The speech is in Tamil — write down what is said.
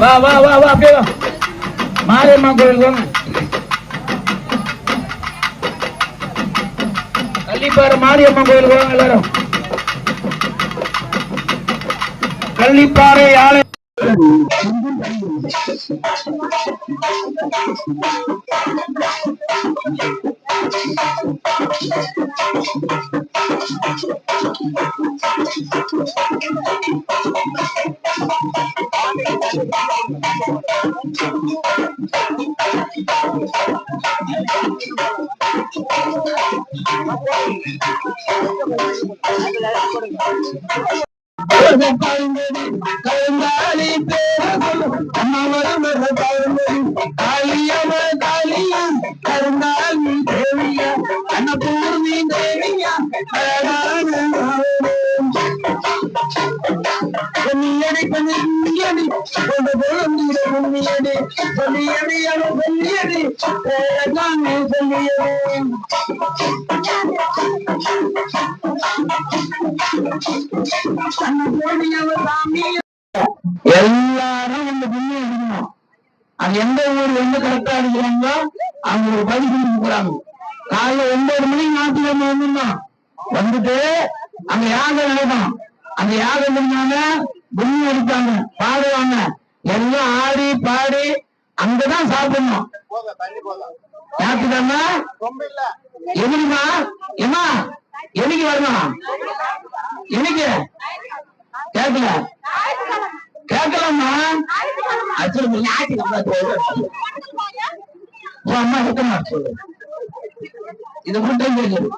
வா வா வா வா அப்படியே வா. மாரியம்மா கோயில் வாங்க. கள்ளிப்பாறை மாரியம்மா கோயில் வாங்க எல்லாரும். கள்ளிப்பாறை ஆலை. Thank you. கருங்காலி காளியம்ம காளியம் கருங்காலி தேவியா அன்னபூர்ணி தேவியா அவ சொல்லியடி எல்லாரும் அந்த புண்ணி அடிக்கணும். அது எந்த ஊர் எங்க கரெக்டா அடிக்கிறாங்களோ அவங்க பதில் கொடுக்க போறாங்க. காலைல ஒன்பது மணிக்கு நாட்டுல வந்துடணும் வந்துட்டு அங்க யாகம் நடக்கணும் அந்த யாகம் இருந்தாங்க புண்ணி அடிப்பாங்க பாடுவாங்க. எல்லாம் ஆடி பாடி அங்கதான் சாப்பிடணும். ஞாயிற்றுக்கிழமை எதுக்குமா ஏமா என்னைக்கு வரணும்? என்னைக்கு? கேட்கல. கேட்கலாமா அச்சல் அம்மா சுத்தமா சொல்லு இது மட்டும் கேட்குது